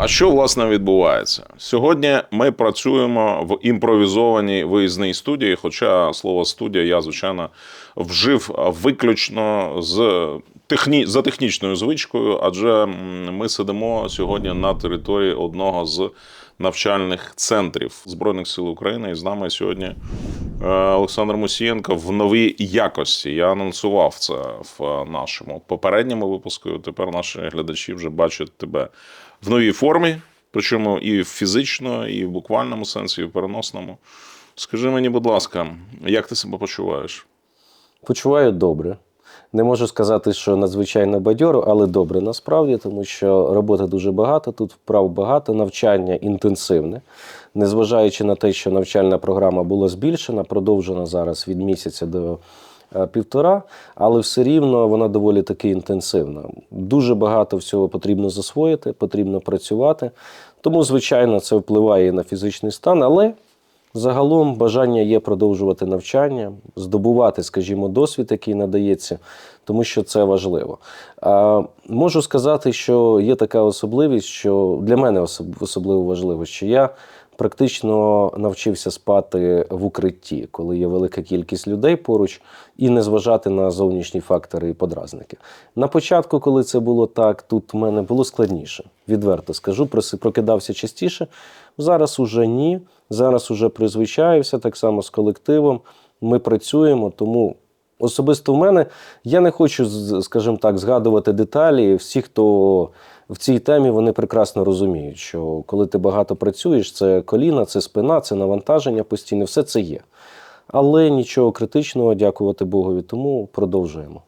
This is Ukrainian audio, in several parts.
А що власне відбувається? Сьогодні ми працюємо в імпровізованій виїзній студії. Хоча слово студія я, звичайно, вжив виключно з техні... за технічною звичкою, адже ми сидимо сьогодні на території одного з навчальних центрів Збройних сил України. І з нами сьогодні е, Олександр Мусієнко в новій якості. Я анонсував це в нашому попередньому випуску. Тепер наші глядачі вже бачать тебе в новій формі, причому і фізично, і в буквальному сенсі, і в переносному. Скажи мені, будь ласка, як ти себе почуваєш? Почуваю добре. Не можу сказати, що надзвичайно бадьоро, але добре насправді, тому що роботи дуже багато, тут вправ багато, навчання інтенсивне. Незважаючи на те, що навчальна програма була збільшена, продовжена зараз від місяця до півтора, але все рівно вона доволі таки інтенсивна. Дуже багато всього потрібно засвоїти, потрібно працювати. Тому, звичайно, це впливає на фізичний стан, але Загалом бажання є продовжувати навчання, здобувати, скажімо, досвід, який надається, тому що це важливо. А, можу сказати, що є така особливість, що для мене особливо важливо, що я практично навчився спати в укритті, коли є велика кількість людей поруч, і не зважати на зовнішні фактори і подразники. На початку, коли це було так, тут в мене було складніше. Відверто скажу, прокидався частіше. Зараз уже ні. Зараз уже призвичаюся так само з колективом. Ми працюємо, тому особисто в мене я не хочу, скажімо так, згадувати деталі. Всі, хто в цій темі, вони прекрасно розуміють, що коли ти багато працюєш, це коліна, це спина, це навантаження постійне, все це є. Але нічого критичного, дякувати Богові, тому продовжуємо.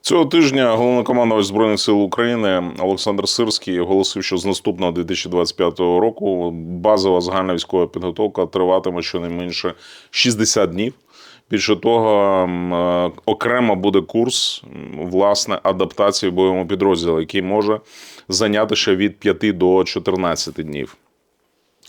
Цього тижня головнокомандувач Збройних сил України Олександр Сирський оголосив, що з наступного 2025 року базова загальна військова підготовка триватиме щонайменше 60 днів. Більше того, е, окремо буде курс власне адаптації бойового бойовому підрозділі, який може зайняти ще від 5 до 14 днів.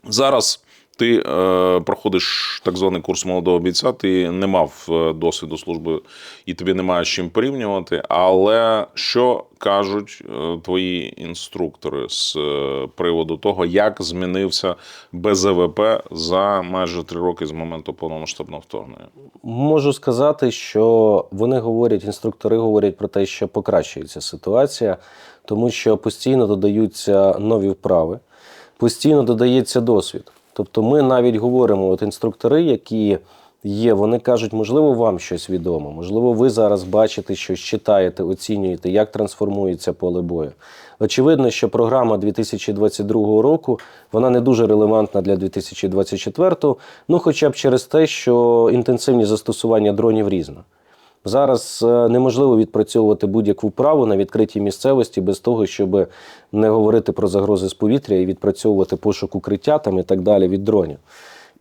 Зараз ти е, проходиш так званий курс молодого бійця, ти не мав е, досвіду служби і тобі немає з чим порівнювати. Але що кажуть е, твої інструктори з е, приводу того, як змінився БЗВП за майже три роки з моменту повномасштабного вторгнення? Можу сказати, що вони говорять, інструктори говорять про те, що покращується ситуація, тому що постійно додаються нові вправи, постійно додається досвід. Тобто, ми навіть говоримо, от інструктори, які є, вони кажуть, можливо, вам щось відомо, можливо, ви зараз бачите щось, читаєте, оцінюєте, як трансформується поле бою. Очевидно, що програма 2022 року вона не дуже релевантна для 2024, ну хоча б через те, що інтенсивність застосування дронів різна. Зараз е, неможливо відпрацьовувати будь-яку вправу на відкритій місцевості без того, щоб не говорити про загрози з повітря і відпрацьовувати пошук укриття там і так далі від дронів.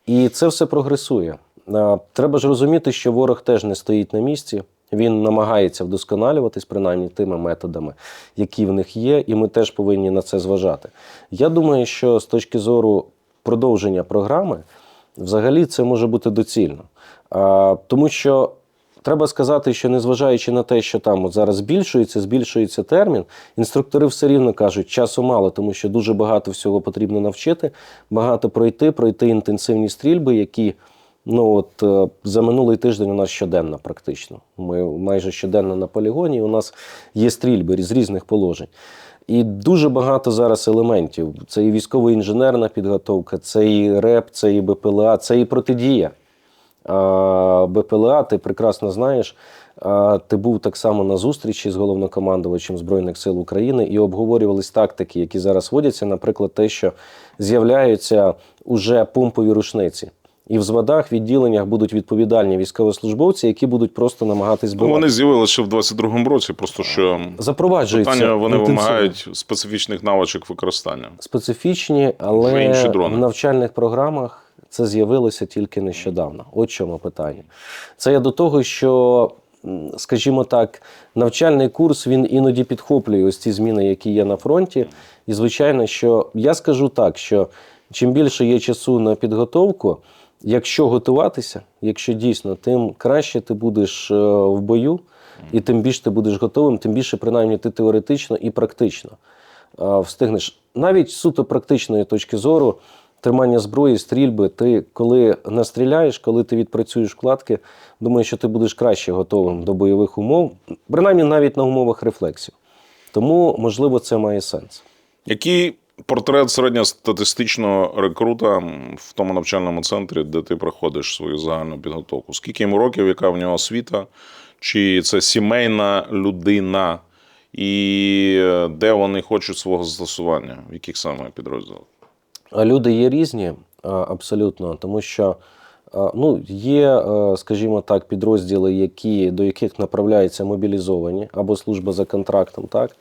І це все прогресує. Е, Треба ж розуміти, що ворог теж не стоїть на місці. Він намагається вдосконалюватись, принаймні тими методами, які в них є, і ми теж повинні на це зважати. Я думаю, що з точки зору продовження програми, взагалі це може бути доцільно. Тому що треба сказати, що незважаючи на те, що там от зараз збільшується, збільшується термін, інструктори все рівно кажуть, часу мало, тому що дуже багато всього потрібно навчити, багато пройти, пройти інтенсивні стрільби, які. Ну от е, за минулий тиждень у нас щоденно практично. Ми майже щоденно на полігоні. У нас є стрільби з різних положень. І дуже багато зараз елементів. Це і військово-інженерна підготовка, це і РЕП, це і БПЛА, це і протидія. БПЛА, ти прекрасно знаєш. Ти був так само на зустрічі з головнокомандувачем Збройних сил України і обговорювались тактики, які зараз водяться. Наприклад, те, що з'являються уже помпові рушниці. І в зводах, відділеннях будуть відповідальні військовослужбовці, які будуть просто намагатись Ну, вони з'явилися ще в 22-му році, просто що Запроваджуються питання вони інтенсивно. вимагають специфічних навичок використання. специфічні, але в навчальних програмах це з'явилося тільки нещодавно. От чому питання. Це я до того, що, скажімо так, навчальний курс він іноді підхоплює ось ці зміни, які є на фронті. І звичайно, що я скажу так, що чим більше є часу на підготовку, якщо готуватися, якщо дійсно, тим краще ти будеш е, в бою, і тим більше ти будеш готовим, тим більше, принаймні, ти теоретично і практично е, встигнеш. Навіть суто практичної точки зору, тримання зброї, стрільби, ти коли настріляєш, коли ти відпрацюєш вкладки, думаю, що ти будеш краще готовим до бойових умов, принаймні навіть на умовах рефлексів. Тому, можливо, це має сенс. Який портрет середньостатистичного рекрута в тому навчальному центрі, де ти проходиш свою загальну підготовку? Скільки йому років, яка в нього освіта? Чи це сімейна людина? І е, де вони хочуть свого застосування? В яких саме підрозділах? Люди є різні, абсолютно, тому що ну, є, е, скажімо так, підрозділи, які, до яких направляються мобілізовані або служба за контрактом, так?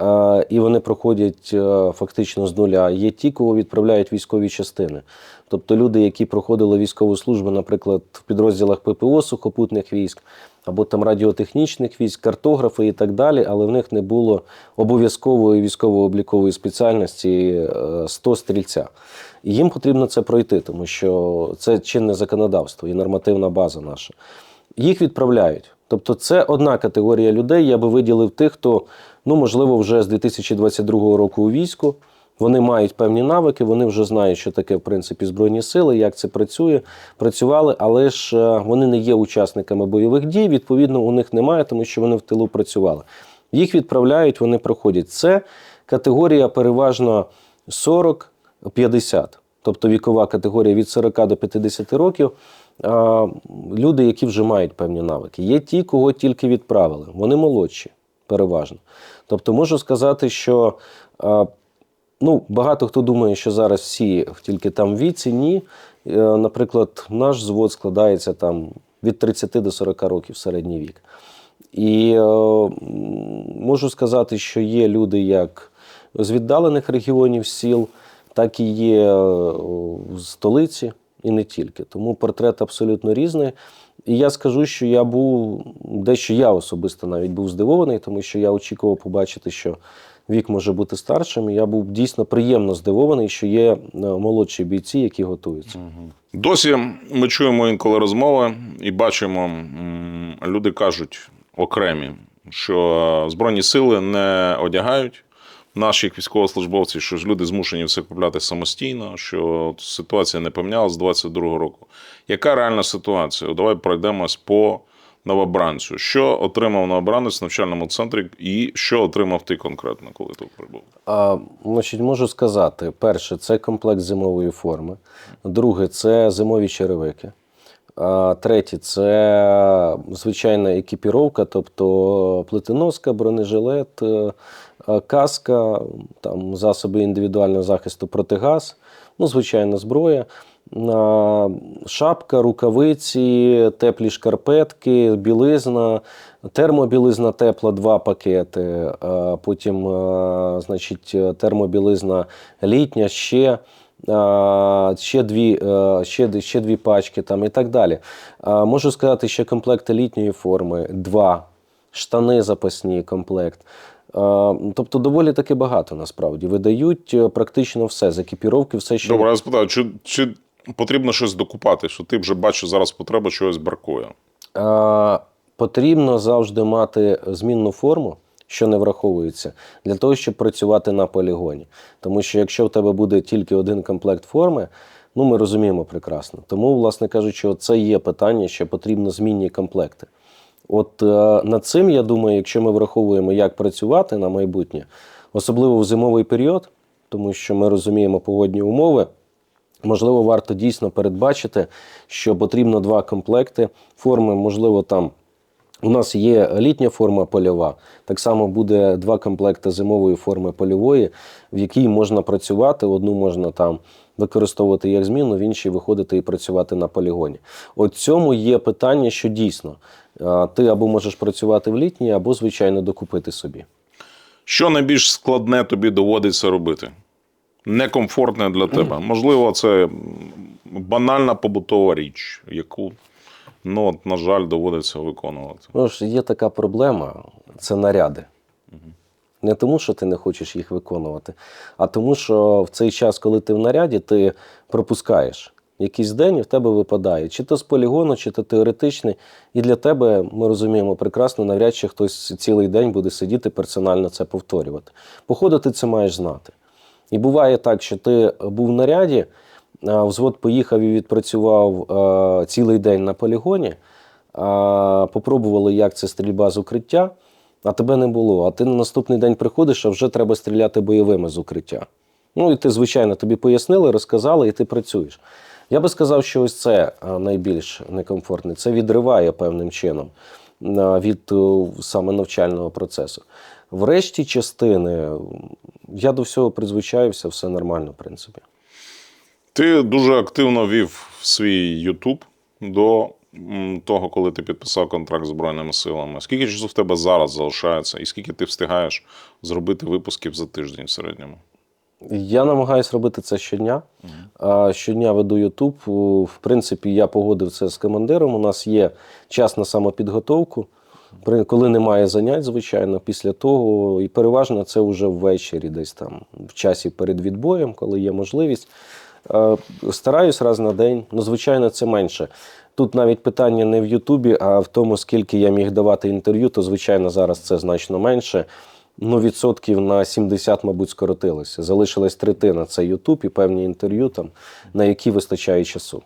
Е, І вони проходять е, фактично з нуля. Є ті, кого відправляють військові частини. Тобто люди, які проходили військову службу, наприклад, в підрозділах ППО сухопутних військ, або там радіотехнічних військ, картографи і так далі, але в них не було обов'язкової військово-облікової спеціальності е, 100 стрільця. І їм потрібно це пройти, тому що це чинне законодавство і нормативна база наша. Їх відправляють. Тобто, це одна категорія людей. Я би виділив тих, хто, ну можливо, вже з 2022 року у війську. Вони мають певні навики, вони вже знають, що таке в принципі збройні сили, як це працює, працювали, але ж е, вони не є учасниками бойових дій. Відповідно, у них немає, тому що вони в тилу працювали. Їх відправляють, вони проходять. Це категорія переважно 40-50, тобто вікова категорія від 40 до 50 років. Люди, які вже мають певні навики. Є ті, кого тільки відправили. Вони молодші, переважно. Тобто, можу сказати, що ну, багато хто думає, що зараз всі тільки там віці. Ні. Е, Наприклад, наш звод складається там від 30 до 40 років середній вік. І е, можу сказати, що є люди як з віддалених регіонів сіл, так і є е, в столиці, і не тільки. Тому портрет абсолютно різний. І я скажу, що я був дещо я особисто навіть був здивований, тому що я очікував побачити, що вік може бути старшим. І я був дійсно приємно здивований, що є е, молодші бійці, які готуються. Досі ми чуємо інколи розмови і бачимо, люди кажуть окремі, що Збройні сили не одягають наших військовослужбовців, що ж люди змушені все купляти самостійно, що ситуація не помінялася з 22-го року. Яка реальна ситуація? Давай пройдемось по новобранцю. Що отримав новобранець в навчальному центрі, і що отримав ти конкретно, коли тут прибув? А, значить, можу сказати: перше, це комплект зимової форми. Друге, це зимові черевики. Третє, це звичайна екіпіровка, тобто плетеноска, бронежилет, е, каска, там, засоби індивідуального захисту протигаз, ну, звичайна зброя. Шапка, рукавиці, теплі шкарпетки, білизна, термобілизна тепла, два пакети. Потім, значить, термобілизна літня ще. Ще дві, е, ще, ще дві пачки там і так далі. Можу сказати, що комплекти літньої форми два, штани запасні комплект. А, Тобто доволі таки багато насправді. Видають е, практично все з екіпіровки, все, що Добре, я спитаю, чи, чи потрібно щось докупати? Що ти вже бачиш зараз потреба чогось бракує? Е, потрібно завжди мати змінну форму, що не враховується, для того, щоб працювати на полігоні. Тому що якщо в тебе буде тільки один комплект форми, ну ми розуміємо прекрасно. Тому, власне кажучи, це є питання, що потрібно змінні комплекти. От е, над цим, я думаю, якщо ми враховуємо, як працювати на майбутнє, особливо в зимовий період, тому що ми розуміємо погодні умови. Можливо, варто дійсно передбачити, що потрібно два комплекти форми. Можливо, там у нас є літня форма польова. Так само буде два комплекти зимової форми польової, в якій можна працювати. Одну можна там використовувати як зміну, в іншій виходити і працювати на полігоні. От цьому є питання, що дійсно ти або можеш працювати в літній, або, звичайно, докупити собі. Що найбільш складне тобі доводиться робити? Некомфортне для тебе. Можливо, це банальна побутова річ, яку, ну, от, на жаль, доводиться виконувати. Ну ж є така проблема це наряди. Не тому, що ти не хочеш їх виконувати, а тому, що в цей час, коли ти в наряді, ти пропускаєш якийсь день і в тебе випадає, чи то з полігону, чи то теоретичний. І для тебе ми розуміємо прекрасно, навряд чи хтось цілий день буде сидіти персонально це повторювати. Походу, ти це маєш знати. І буває так, що ти був в наряді, взвод поїхав і відпрацював цілий день на полігоні, попробували, як це стрільба з укриття, а тебе не було. А ти на наступний день приходиш, а вже треба стріляти бойовими з укриття. Ну і ти, звичайно, тобі пояснили, розказали, і ти працюєш. Я би сказав, що ось це найбільш некомфортне. Це відриває певним чином від е, саме навчального процесу. В решті частини я до всього призвичаюся, все нормально, в принципі. Ти дуже активно вів свій Ютуб до того, коли ти підписав контракт з Збройними силами. Скільки часу в тебе зараз залишається, і скільки ти встигаєш зробити випусків за тиждень в середньому? Я намагаюся робити це щодня. А, Щодня веду Ютуб. В принципі, я погодив це з командиром. У нас є час на самопідготовку. Коли немає занять, звичайно, після того, і переважно це вже ввечері, десь там в часі перед відбоєм, коли є можливість. Стараюсь раз на день. Ну, звичайно, це менше. Тут навіть питання не в Ютубі, а в тому, скільки я міг давати інтерв'ю, то звичайно зараз це значно менше. Ну, відсотків на 70, мабуть, скоротилося. Залишилась третина це Ютуб і певні інтерв'ю, там, на які вистачає часу.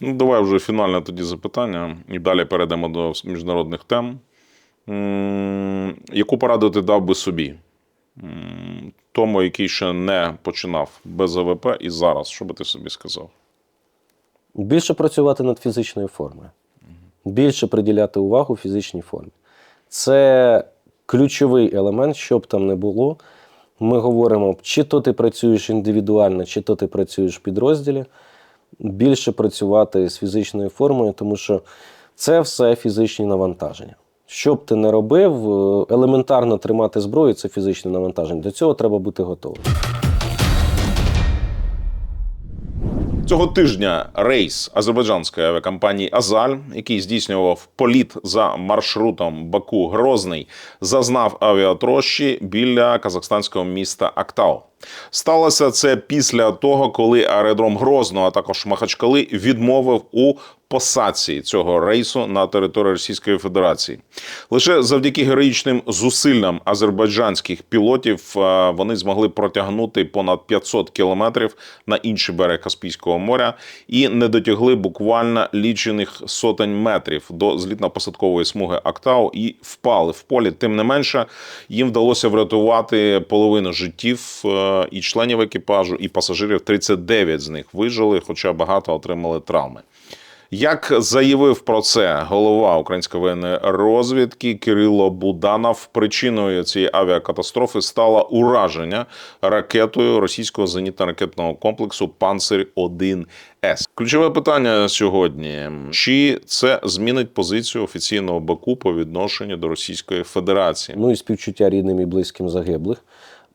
Ну, давай вже фінальне тоді запитання, і далі перейдемо до міжнародних тем. Яку пораду ти дав би собі? Тому, який ще не починав без АВП, і зараз, що би ти собі сказав? Більше працювати над фізичною формою, більше приділяти увагу фізичній формі. Це ключовий елемент, що б там не було. Ми говоримо, чи то ти працюєш індивідуально, чи то ти працюєш в підрозділі. Більше працювати з фізичною формою, тому що це все фізичні навантаження. Що б ти не робив, е, елементарно тримати зброю це фізичне навантаження. До цього треба бути готовим. Цього тижня рейс азербайджанської авіакомпанії Азаль, який здійснював політ за маршрутом Баку Грозний, зазнав авіатрощі біля казахстанського міста Актау. Сталося це після того, коли аеродром Грозного, а також Махачкали відмовив у посадці цього рейсу на території Російської Федерації. Лише завдяки героїчним зусиллям азербайджанських пілотів е, вони змогли протягнути понад 500 кілометрів на інший берег Каспійського моря і не дотягли буквально лічених сотень метрів до злітно-посадкової смуги Актау і впали в полі. Тим не менше, їм вдалося врятувати половину життів е, і членів екіпажу, і пасажирів. 39 з них вижили, хоча багато отримали травми. Як заявив про це голова української воєнної розвідки Кирило Буданов, причиною цієї авіакатастрофи стало ураження ракетою російського зенітно-ракетного комплексу Панцир 1 С. Ключове питання сьогодні: чи це змінить позицію офіційного Баку по відношенню до Російської Федерації? Ну і співчуття рідним і близьким загиблих.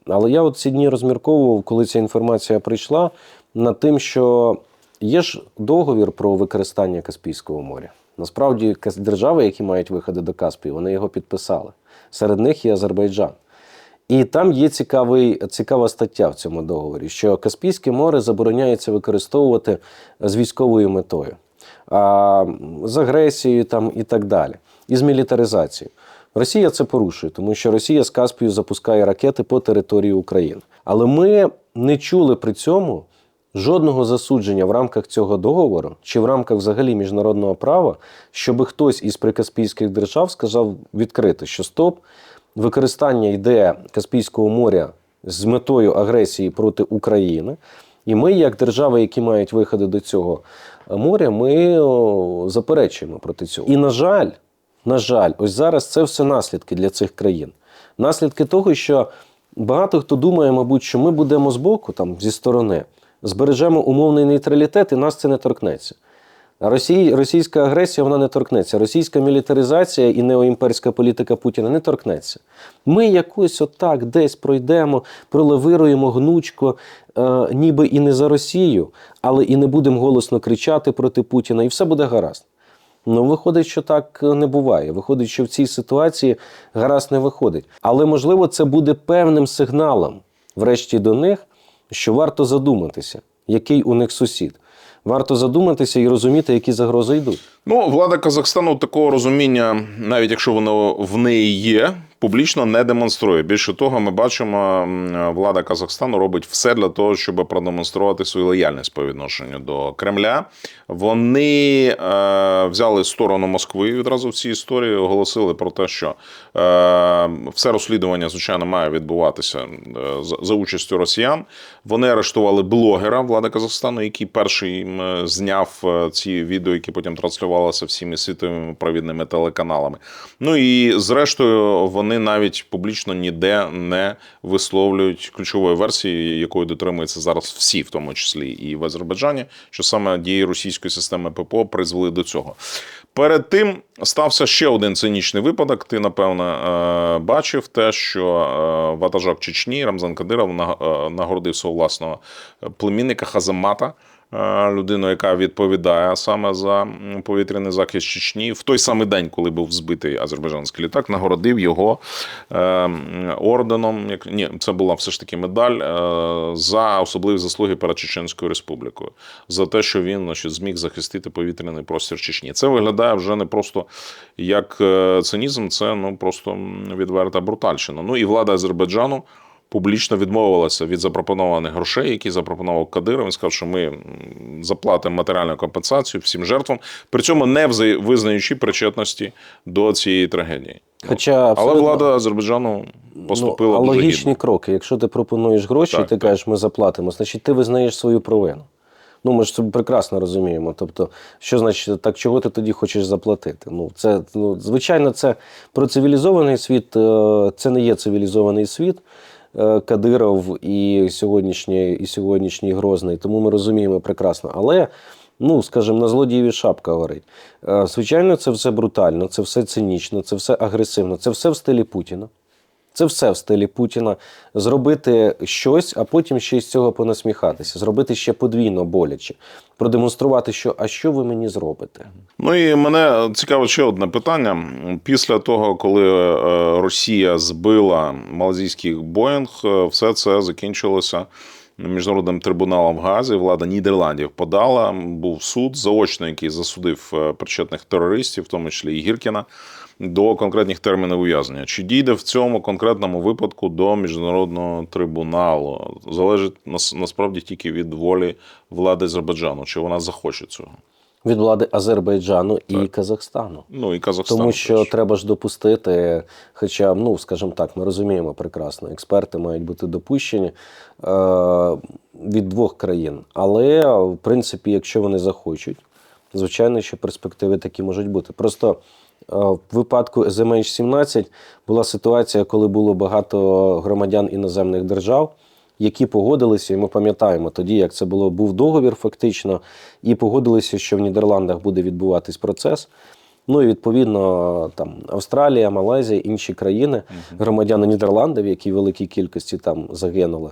Але я от ці дні розмірковував, коли ця інформація прийшла, над тим, що є ж договір про використання Каспійського моря. Насправді, держави, які мають виходи до Каспію, вони його підписали. Серед них є Азербайджан. І там є цікавий, цікава стаття в цьому договорі, що Каспійське море забороняється використовувати з військовою метою, а, з агресією там, і так далі, і з мілітаризацією. Росія це порушує, тому що Росія з Каспію запускає ракети по території України. Але ми не чули при цьому жодного засудження в рамках цього договору чи в рамках взагалі міжнародного права, щоб хтось із прикаспійських держав сказав відкрито, що стоп, використання йде Каспійського моря з метою агресії проти України. І ми, як держави, які мають виходи до цього моря, ми заперечуємо проти цього. І на жаль, на жаль, ось зараз це все наслідки для цих країн. Наслідки того, що багато хто думає, мабуть, що ми будемо збоку, там зі сторони, збережемо умовний нейтралітет, і нас це не торкнеться. Росії, російська агресія вона не торкнеться. Російська мілітаризація і неоімперська політика Путіна не торкнеться. Ми якось отак десь пройдемо, пролевируємо гнучко, е, ніби і не за Росію, але і не будемо голосно кричати проти Путіна, і все буде гаразд. Ну, виходить, що так е, не буває. Виходить, що в цій ситуації гаразд не виходить. Але можливо, це буде певним сигналом, врешті до них, що варто задуматися, який у них сусід. Варто задуматися і розуміти, які загрози йдуть. Ну, влада Казахстану такого розуміння, навіть якщо воно в неї є, публічно не демонструє. Більше того, ми бачимо, влада Казахстану робить все для того, щоб продемонструвати свою лояльність по відношенню до Кремля. Вони е, взяли сторону Москви відразу в цій історії, оголосили про те, що е, все розслідування, звичайно, має відбуватися е, за, участю росіян. Вони арештували блогера влади Казахстану, який перший зняв е, ці відео, які потім транслювалися всіми світовими провідними телеканалами. Ну і зрештою, вони навіть публічно ніде не висловлюють ключової версії, якої дотримуються зараз всі, в тому числі і в Азербайджані, що саме дії російської системи ППО призвели до цього. Перед тим стався ще один цинічний випадок. Ти напевно е, бачив те, що е, ватажок Чечні Рамзан Кадиров е, нагородив свого власного племінника Хазамата. Е, Людину, яка відповідає саме за повітряний захист Чечні, в той самий день, коли був збитий азербайджанський літак, нагородив його е, орденом. Ні, це була все ж таки медаль е, за особливі заслуги перед Чеченською Республікою, за те, що він значить, зміг захистити повітряний простір Чечні. Це виглядає вже не просто як цинізм, це ну просто відверта брутальщина. Ну і влада Азербайджану. Публічно відмовилася від запропонованих грошей, які запропонував Кадиров. Він сказав, що ми заплатимо матеріальну компенсацію всім жертвам, при цьому не визнаючи причетності до цієї трагедії. Хоча Але влада Азербайджану поступила ну, а дуже логічні гідно. кроки. Якщо ти пропонуєш гроші, Так, і ти так. кажеш, ми заплатимо, значить ти визнаєш свою провину. Ну, ми ж це прекрасно розуміємо. Тобто, що значить, так чого ти тоді хочеш заплатити? Ну, це ну, звичайно, це про цивілізований світ. е, Це не є цивілізований світ. Е, Кадиров і сьогоднішній, і сьогоднішній Грозний, тому ми розуміємо прекрасно. Але, ну, скажімо, на злодієві шапка горить. Е, Звичайно, це все брутально, це все цинічно, це все агресивно, це все в стилі Путіна. Це все в стилі Путіна. Зробити щось, а потім ще з цього понасміхатися, зробити ще подвійно боляче, продемонструвати, що а що ви мені зробите? Ну і мене цікавить ще одне питання. Після того, коли е, Росія збила малазійський Боїнг, е, все це закінчилося міжнародним трибуналом в Газі. Влада Нідерландів подала. Був суд заочно, який засудив е, причетних терористів, в тому числі і Гіркіна, до конкретних термінів ув'язнення. Чи дійде в цьому конкретному випадку до міжнародного трибуналу? Залежить нас- насправді тільки від волі влади Азербайджану, чи вона захоче цього. Від влади Азербайджану і Казахстану. Ну і Казахстан. Тому що теж. треба ж допустити, хоча, ну скажімо так, ми розуміємо прекрасно, експерти мають бути допущені е, від двох країн. Але в принципі, якщо вони захочуть, звичайно, що перспективи такі можуть бути. Просто в випадку ZMH17 була ситуація, коли було багато громадян іноземних держав. Які погодилися, і ми пам'ятаємо тоді, як це було був договір, фактично, і погодилися, що в Нідерландах буде відбуватись процес. Ну і відповідно там Австралія, Малайзія, інші країни, громадяни Нідерландів, які в великій кількості там загинули,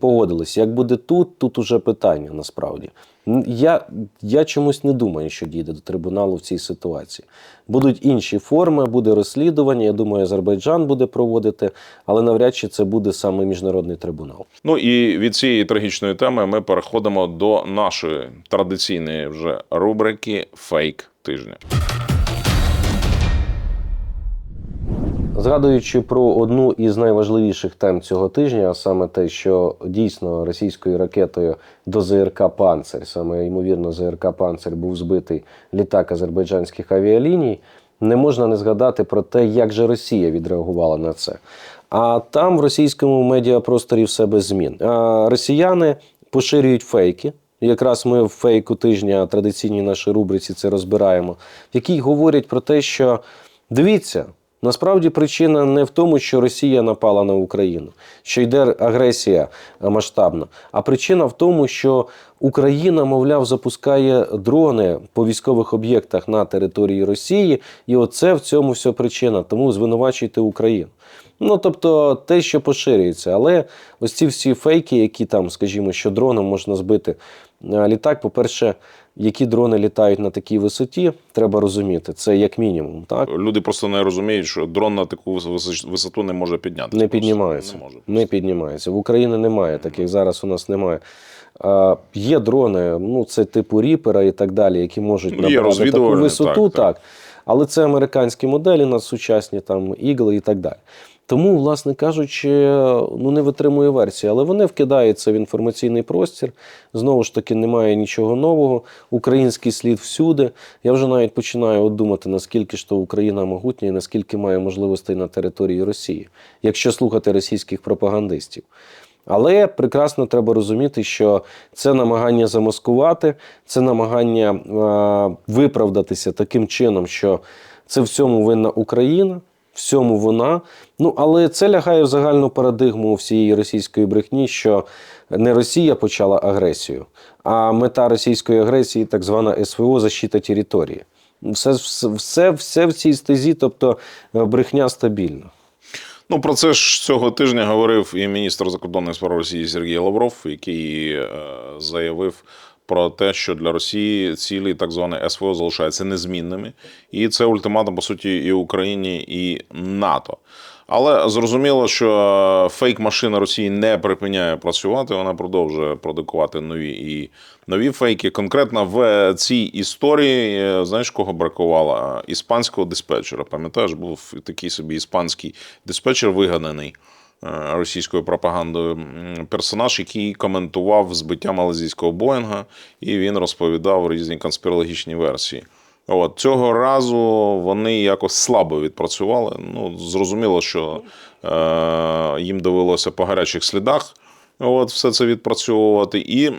погодилися. Як буде тут, тут уже питання насправді. Я, я чомусь не думаю, що дійде до трибуналу в цій ситуації. Будуть інші форми, буде розслідування. Я думаю, Азербайджан буде проводити, але навряд чи це буде саме міжнародний трибунал. Ну і від цієї трагічної теми ми переходимо до нашої традиційної вже рубрики Фейк тижня. Згадуючи про одну із найважливіших тем цього тижня, а саме те, що дійсно російською ракетою до ЗРК Панцир, саме ймовірно, ЗРК Панцир був збитий літак азербайджанських авіаліній, не можна не згадати про те, як же Росія відреагувала на це. А там в російському медіапросторі все без змін. А росіяни поширюють фейки. Якраз ми в фейку тижня традиційній нашій рубриці це розбираємо, в якій говорять про те, що дивіться, Насправді причина не в тому, що Росія напала на Україну, що йде агресія е, масштабна, а причина в тому, що Україна, мовляв, запускає дрони по військових об'єктах на території Росії, і оце в цьому вся причина. Тому звинувачуйте Україну. Ну тобто те, що поширюється, але ось ці всі фейки, які там, скажімо, що дроном можна збити е, літак. По-перше, які дрони літають на такій висоті, треба розуміти. Це як мінімум, так Люди просто не розуміють, що дрон на таку висоту не може піднятися. не піднімається. Не може. Не піднімається. В Україні немає таких. Зараз у нас немає. А, є дрони, ну це типу ріпера і так далі, які можуть Ну, набрати таку висоту, так, так. так. Але це американські моделі, нас сучасні там ігли і так далі. Тому, власне кажучи, ну не витримує версії, але вони вкидаються в інформаційний простір. Знову ж таки, немає нічого нового. Український слід всюди. Я вже навіть починаю от думати, наскільки ж то Україна могутня і наскільки має можливостей на території Росії, якщо слухати російських пропагандистів. Але прекрасно треба розуміти, що це намагання замаскувати, це намагання е, виправдатися таким чином, що це всьому винна Україна, всьому вона. Ну але це лягає в загальну парадигму всієї російської брехні, що не Росія почала агресію, а мета російської агресії так звана СВО защита території. Все, все, все, в цій стезі, тобто е, брехня стабільна. Ну, про це ж цього тижня говорив і міністр закордонних справ Росії Сергій Лавров, який е, заявив про те, що для Росії цілі так зване СВО залишаються незмінними, і це ультиматум, по суті, і Україні, і НАТО. Але зрозуміло, що фейк-машина Росії не припиняє працювати, вона продовжує продукувати нові і нові фейки. Конкретно в цій історії, е, знаєш, кого бракувало? Іспанського диспетчера. Пам'ятаєш, був такий собі іспанський диспетчер вигаданий е, російською пропагандою персонаж, який коментував збиття малазійського Боїнга, і він розповідав різні конспірологічні версії. От цього разу вони якось слабо відпрацювали. Ну, зрозуміло, що е, їм довелося по гарячих слідах. От все це відпрацьовувати. І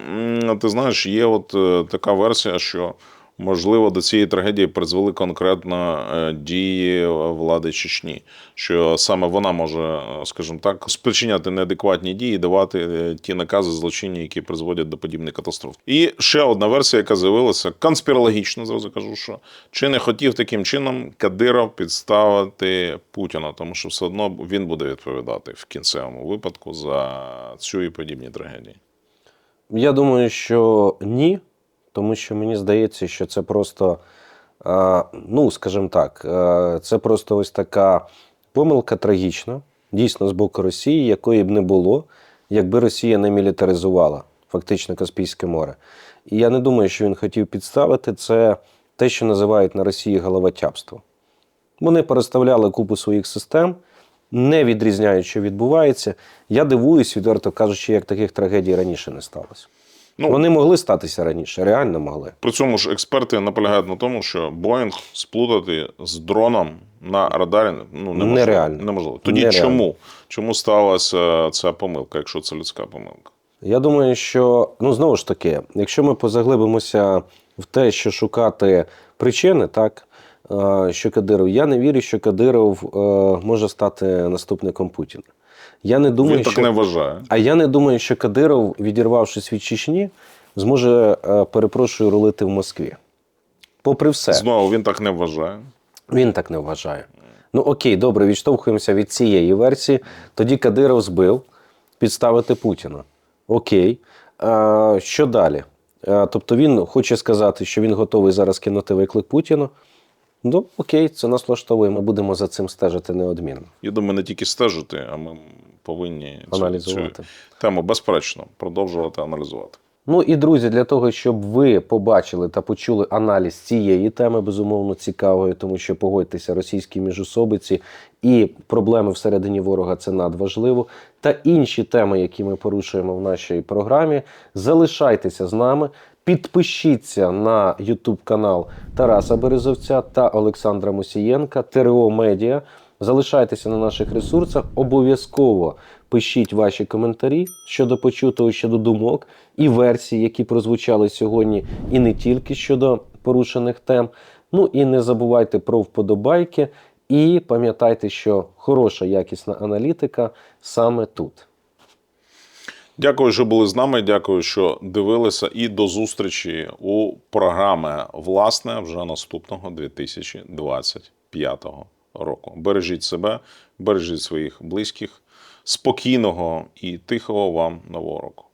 ти знаєш, є от е, така версія, що можливо до цієї трагедії призвели конкретно е, дії влади Чечні, що саме вона може, е, скажімо так, спричиняти неадекватні дії, давати е, ті накази злочинні, які призводять до подібних катастроф. І ще одна версія, яка з'явилася конспірологічно, зразу кажу, що чи не хотів таким чином Кадиров підставити Путіна, тому що все одно він буде відповідати в кінцевому випадку за цю і подібні трагедії. Я думаю, що ні, тому що мені здається, що це просто, е, ну, скажімо так, е, це просто ось така помилка трагічна, дійсно, з боку Росії, якої б не було, якби Росія не мілітаризувала фактично Каспійське море. І я не думаю, що він хотів підставити це те, що називають на Росії головотяпство. Вони переставляли купу своїх систем, не відрізняють, що відбувається. Я дивуюсь, відверто кажучи, як таких трагедій раніше не сталося. Ну, Вони могли статися раніше, реально могли. При цьому ж експерти наполягають на тому, що Боїнг сплутати з дроном на радарі ну, неможливо. Нереально. неможливо. Тоді Нереально. чому? Чому сталася ця помилка, якщо це людська помилка? Я думаю, що ну знову ж таки, якщо ми позаглибимося в те, що шукати причини, так е, що Кадиров, я не вірю, що Кадиров е, може стати наступником Путіна. Я не думаю, Він так що не вважає. а я не думаю, що Кадиров, відірвавшись від Чечні, зможе, е, перепрошую, рулити в Москві. Попри все. Знову він так не вважає. Він так не вважає. Ну окей, добре, відштовхуємося від цієї версії. Тоді Кадиров збив підставити Путіна. Окей. А, що далі? А, тобто він хоче сказати, що він готовий зараз кинути виклик Путіну. Ну, окей, це нас влаштовує. Ми будемо за цим стежити неодмінно. Я думаю, не тільки стежити, а ми повинні цю, Аналізувати. цю тему безперечно продовжувати аналізувати. Ну і друзі, для того, щоб ви побачили та почули аналіз цієї теми, безумовно цікавої, тому що погодьтеся, російські міжособиці і проблеми всередині ворога це надважливо. Та інші теми, які ми порушуємо в нашій програмі, залишайтеся з нами. Підпишіться на YouTube канал Тараса Березовця та Олександра Мусієнка, ТРО Медіа. Залишайтеся на наших ресурсах. Обов'язково пишіть ваші коментарі щодо почутого, щодо думок і версій, які прозвучали сьогодні, і не тільки щодо порушених тем. Ну і не забувайте про вподобайки І пам'ятайте, що хороша якісна аналітика саме тут. Дякую, що були з нами. Дякую, що дивилися. І до зустрічі у програми власне вже наступного 2025 року. Бережіть себе, бережіть своїх близьких. Спокійного і тихого вам нового року.